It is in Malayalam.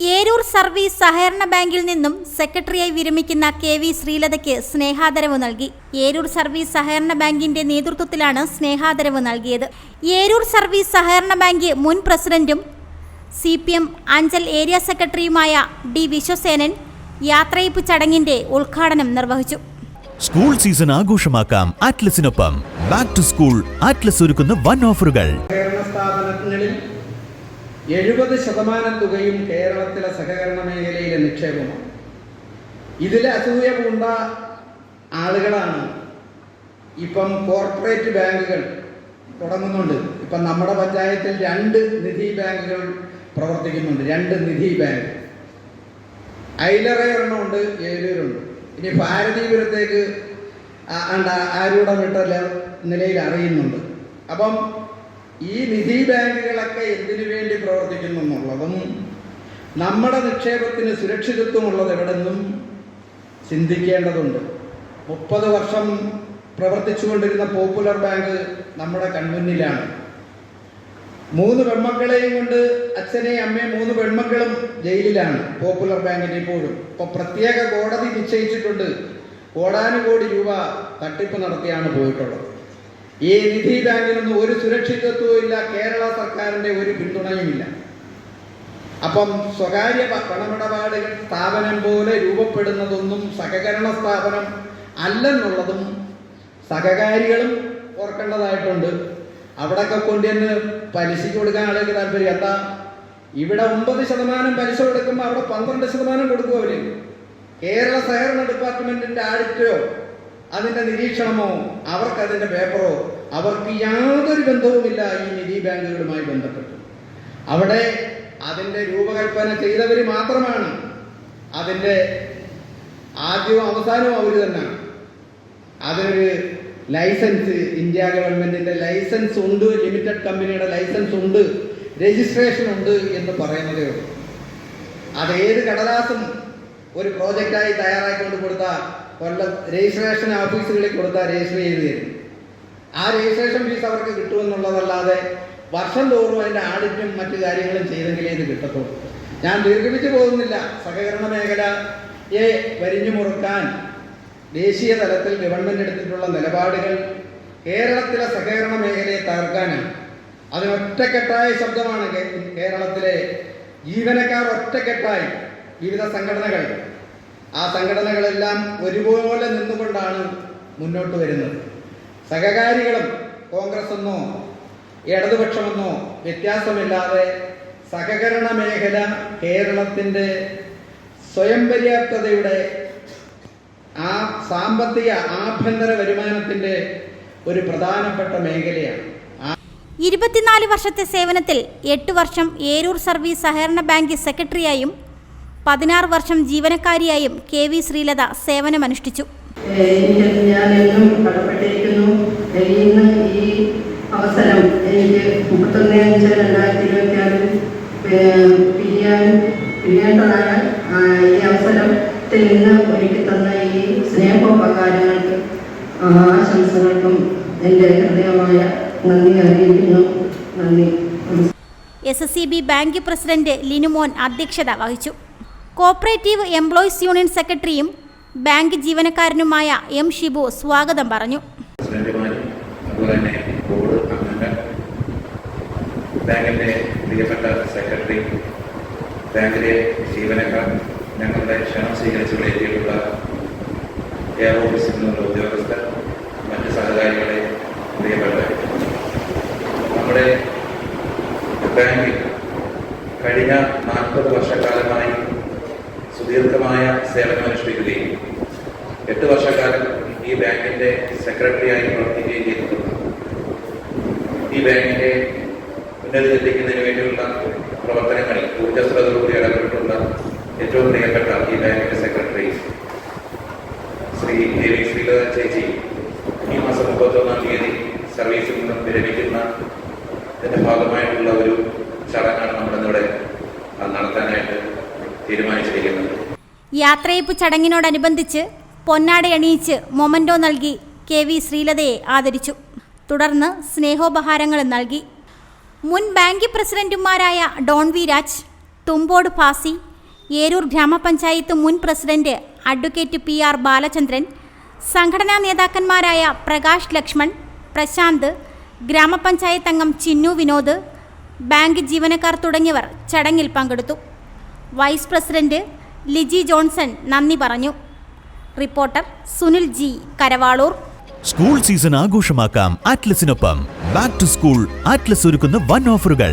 ഏരൂർ സർവീസ് സഹകരണ ബാങ്കിൽ നിന്നും സെക്രട്ടറിയായി വിരമിക്കുന്ന കെ വി ശ്രീലതയ്ക്ക് സ്നേഹാദരവ് നൽകി. ഏരൂർ സർവീസ് സഹകരണ ബാങ്കിന്റെ നേതൃത്വത്തിലാണ് സ്നേഹാദരവ് നൽകിയത്. ഏരൂർ സർവീസ് സഹകരണ ബാങ്ക് മുൻ പ്രസിഡന്റും C P M Anchal area സെക്രട്ടറിയുമായ ഡി വിശ്വസേനൻ യാത്രയപ്പ് ചടങ്ങിന്റെ ഉദ്ഘാടനം നിർവഹിച്ചു. സ്കൂൾ സീസൺ ആഘോഷമാക്കാം ആറ്റ്ലസിനൊപ്പം ബാക്ക് ടു സ്കൂൾ ആറ്റ്ലസ് ഒരുക്കുന്ന വൺ ഓഫറുകൾ. സ്ഥാപനങ്ങളിൽ എഴുപത് ശതമാനം തുകയും കേരളത്തിലെ സഹകരണ മേഖലയിലെ നിക്ഷേപമാണ്. ഇതിൽ അസൂയ പൂണ്ട ആളുകളാണ് ഇപ്പം കോർപ്പറേറ്റ് ബാങ്കുകൾ തുടങ്ങുന്നുണ്ട്. ഇപ്പം നമ്മുടെ പഞ്ചായത്തിൽ രണ്ട് നിധി ബാങ്കുകൾ പ്രവർത്തിക്കുന്നുണ്ട്. രണ്ട് നിധി ബാങ്ക്. അയിലറയൊരെണ്ണമുണ്ട് ഏലൂരുണ്ട് ഇനി ഭാരതീപുരത്തേക്ക് ആ- ആണ്ട വിട്ട നിലയിൽ അറിയുന്നുണ്ട്. അപ്പം ഈ നിധി ബാങ്കുകളൊക്കെ എന്തിനു വേണ്ടി പ്രവർത്തിക്കുന്നു എന്നുള്ളതും നമ്മുടെ നിക്ഷേപത്തിന് സുരക്ഷിതത്വമുള്ളത് എവിടെന്നും ചിന്തിക്കേണ്ടതുണ്ട്. മുപ്പത് വർഷം പ്രവർത്തിച്ചുകൊണ്ടിരുന്ന പോപ്പുലർ ബാങ്ക് നമ്മുടെ കൺമുന്നിലാണ്. മൂന്ന് പെൺമക്കളെയും കൊണ്ട് അച്ഛനെയും അമ്മയും മൂന്ന് പെൺമക്കളും ജയിലിലാണ് പോപ്പുലർ ബാങ്കിന് ഇപ്പോഴും. ഇപ്പൊ പ്രത്യേക കോടതി നിശ്ചയിച്ചിട്ടുണ്ട്. കോടാനുകോടി രൂപ തട്ടിപ്പ് നടത്തിയാണ് പോയിട്ടുള്ളത്. ഈ നിധി ബാങ്കിനൊന്നും ഒരു സുരക്ഷിതത്വവും ഇല്ല കേരള സർക്കാരിന്റെ ഒരു പിന്തുണയുമില്ല. അപ്പം സ്വകാര്യ പണമിടപാട് സ്ഥാപനം പോലെ രൂപപ്പെടുന്നതൊന്നും സഹകരണ സ്ഥാപനം അല്ലെന്നുള്ളതും സഹകാരികളും ഓർക്കേണ്ടതായിട്ടുണ്ട്. അവിടെയൊക്കെ കൊണ്ടുവന്ന് പലിശയ്ക്ക് കൊടുക്കാൻ ആളുകൾക്ക് താല്പര്യം. എന്താ? ഇവിടെ ഒമ്പത് ശതമാനം പലിശ കൊടുക്കുമ്പോൾ അവിടെ പന്ത്രണ്ട് ശതമാനം കൊടുക്കും അവർ? കേരള സഹകരണ ഡിപ്പാർട്ട്മെന്റിന്റെ ആഡിറ്റോ അതിന്റെ നിരീക്ഷണമോ അവർക്ക് അതിന്റെ പേപ്പറോ അവർക്ക് യാതൊരു ബന്ധവുമില്ല ഈ നിധി ബാങ്കുകളുമായി ബന്ധപ്പെട്ടു. അവിടെ അതിന്റെ രൂപകൽപ്പന ചെയ്തവർ മാത്രമാണ്. അതിന്റെ ആദ്യവും അവസാനവും അവർ തന്നെയാണ്. അതിനൊരു ലൈസൻസ് ഇന്ത്യ ഗവൺമെന്റിന്റെ ലൈസൻസ് ഉണ്ട് ലിമിറ്റഡ് കമ്പനിയുടെ ലൈസൻസ് ഉണ്ട് രജിസ്ട്രേഷൻ ഉണ്ട് എന്ന് പറയുന്നതേ ഉള്ളൂ. അത് ഏത് കടലാസും ഒരു പ്രോജക്റ്റായി തയ്യാറാക്കിക്കൊണ്ട് കൊടുത്താൽ കൊല്ലം രജിസ്ട്രേഷൻ ഓഫീസുകളിൽ കൊടുത്താൽ രജിസ്റ്റർ ചെയ്ത് തരും. ആ രജിസ്ട്രേഷൻ ഫീസ് അവർക്ക് കിട്ടുമെന്നുള്ളതല്ലാതെ വർഷം തോറും അതിന്റെ ആഡിറ്റും മറ്റു കാര്യങ്ങളും ചെയ്തെങ്കിലേ ഇത് കിട്ടത്തുള്ളൂ. ഞാൻ ദീർഘിപ്പിച്ചു പോകുന്നില്ല. സഹകരണ മേഖലയെ വരിഞ്ഞു മുറുക്കാൻ ദേശീയ തലത്തിൽ ഗവൺമെന്റ് എടുത്തിട്ടുള്ള നിലപാടുകൾ കേരളത്തിലെ സഹകരണ മേഖലയെ തകർക്കാനാണ്. അതിനൊറ്റക്കെട്ടായ ശബ്ദമാണ് കേരളത്തിലെ ജീവനക്കാർ ഒറ്റക്കെട്ടായി വിവിധ സംഘടനകൾ ആ സംഘടനകളെല്ലാം ഒരുപോലെ നിന്നുകൊണ്ടാണ് മുന്നോട്ട് വരുന്നത്. സഹകാരികളും കോൺഗ്രസ് എന്നോ ഇടതുപക്ഷമെന്നോ വ്യത്യാസമില്ലാതെ സഹകരണ മേഖല കേരളത്തിന്റെ സ്വയം പര്യാപ്തതയുടെ ആ സാമ്പത്തിക ആഭ്യന്തര വരുമാനത്തിന്റെ ഒരു പ്രധാനപ്പെട്ട മേഖലയാണ്. ഇരുപത്തിനാല് വർഷത്തെ സേവനത്തിൽ എട്ട് വർഷം ഏരൂർ സർവീസ് സഹകരണ ബാങ്ക് സെക്രട്ടറിയായും പതിനാറ് വർഷം ജീവനക്കാരിയായും കെ വി ശ്രീലത സേവനമനുഷ്ഠിച്ചു. എനിക്ക് ഞാൻ എന്നും കടപ്പെട്ടിരിക്കുന്നു. ഇന്ന് ഈ അവസരം എനിക്ക് മുപ്പത്തൊന്ന് അഞ്ച് രണ്ടായിരത്തി ഇരുപത്തി ആറിൽ പിരിയാൻ പിരിയേണ്ടതായ ഈ അവസരത്തിൽ നിന്ന് ഒരുക്കി തന്ന ഈ സ്നേഹോപകാരങ്ങൾക്ക് ആശംസകൾക്കും എന്റെ ഹൃദയമായ നന്ദി അറിയിക്കുന്നു. നന്ദി. നമസ്കാരം S S C B bank president Linumon അധ്യക്ഷത വഹിച്ചു. കോപ്പറേറ്റീവ് എംപ്ലോയീസ് യൂണിയൻ സെക്രട്ടറിയും ബാങ്ക് ജീവനക്കാരനുമായ എം ഷിബു സ്വാഗതം പറഞ്ഞു. ബാങ്കിന്റെ പ്രിയപ്പെട്ട സെക്രട്ടറി ബാങ്കിലെ ജീവനക്കാർ ഞങ്ങളുടെ ക്ഷണം സ്വീകരിച്ച് ഇവിടെ എത്തിയിട്ടുള്ള എയർ ഓഫീസിൽ നിന്നുള്ള ഉദ്യോഗസ്ഥർ മറ്റ് സഹകാരികളെ ഈ ബാങ്കിന്റെ സെക്രട്ടറിയായി പ്രവർത്തിക്കുകയും ചെയ്തിട്ടുണ്ട്. ഈ ബാങ്കിന്റെ ഉന്നതിയിലെത്തിക്കുന്നതിന് വേണ്ടിയുള്ള പ്രവർത്തനങ്ങളിൽ ഊർജസ്വലതയോടുകൂടി ഇടപെട്ടിട്ടുള്ള ഏറ്റവും പ്രിയപ്പെട്ട ഈ ബാങ്കിന്റെ സെക്രട്ടറി ശ്രീ ദേവി ശ്രീലത ചേച്ചി ഈ മാസം മുപ്പത്തൊന്നാം തീയതി സർവീസിൽ നിന്നും വിരമിക്കുന്ന ഇതിന്റെ ഭാഗമായിട്ടുള്ള ഒരു ചടങ്ങാണ് നമ്മളിന്നിവിടെ നടത്താനായിട്ട് തീരുമാനിച്ചിരിക്കുന്നത്. യാത്രയപ്പ് ചടങ്ങിനോടനുബന്ധിച്ച് പൊന്നാടയണിയിച്ച് മൊമന്റോ നൽകി കെ വി ശ്രീലതയെ ആദരിച്ചു. തുടർന്ന് സ്നേഹോപഹാരങ്ങളും നൽകി. മുൻ ബാങ്കി പ്രസിഡന്റുമാരായ ഡോൺ വി രാജ് തുമ്പോട് ഫാസി ഏരൂർ ഗ്രാമപഞ്ചായത്ത് മുൻ president advocate P R Balachandran സംഘടനാ നേതാക്കന്മാരായ പ്രകാശ് ലക്ഷ്മൺ പ്രശാന്ത് ഗ്രാമപഞ്ചായത്ത് അംഗം ചിന്നു വിനോദ് ബാങ്ക് ജീവനക്കാർ തുടങ്ങിയവർ ചടങ്ങിൽ പങ്കെടുത്തു. വൈസ് പ്രസിഡന്റ് ലിജി ജോൺസൺ നന്ദി പറഞ്ഞു. Reporter Sunil G Karavaloor. School season ആഘോഷമാക്കാം ആറ്റ്ലസിനൊപ്പം ബാക്ക് ടു സ്കൂൾ ആറ്റ്ലസ് ഒരുക്കുന്ന വൺ ഓഫറുകൾ.